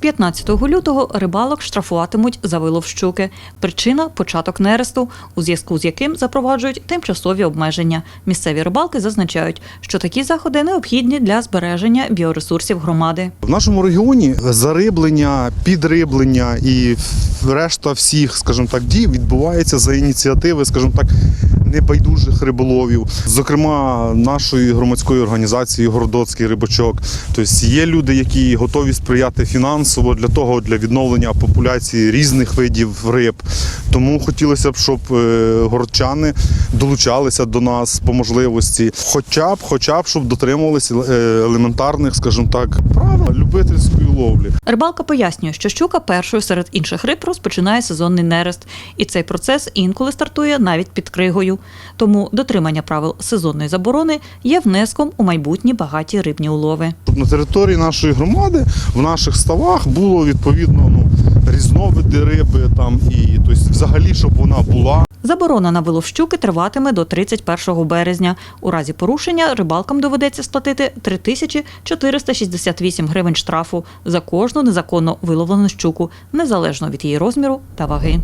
15 лютого рибалок штрафуватимуть за вилов щуки. Причина початок нересту, у зв'язку з яким запроваджують тимчасові обмеження. Місцеві рибалки зазначають, що такі заходи необхідні для збереження біоресурсів громади. В нашому регіоні зариблення, підриблення і решта всіх, скажімо так, дій відбувається за ініціативи, скажімо так, небайдужих риболовів, зокрема нашої громадської організації Городоцький рибачок. Тобто є люди, які готові сприяти фінансово для того, для відновлення популяції різних видів риб. Тому хотілося б, щоб е, городчани долучалися до нас по можливості, хоча б, хоча б, щоб дотримувалися е, елементарних, скажімо так, правил любительської ловлі. Рибалка пояснює, що щука першою серед інших риб розпочинає сезонний нерест, і цей процес інколи стартує навіть під кригою. Тому дотримання правил сезонної заборони є внеском у майбутні багаті рибні улови. На території нашої громади в наших ставах було відповідно різновиди риби там і тобто, взагалі, щоб вона була. Заборона на вилов щуки триватиме до 31 березня. У разі порушення рибалкам доведеться сплатити 3468 гривень штрафу за кожну незаконно виловлену щуку, незалежно від її розміру та ваги.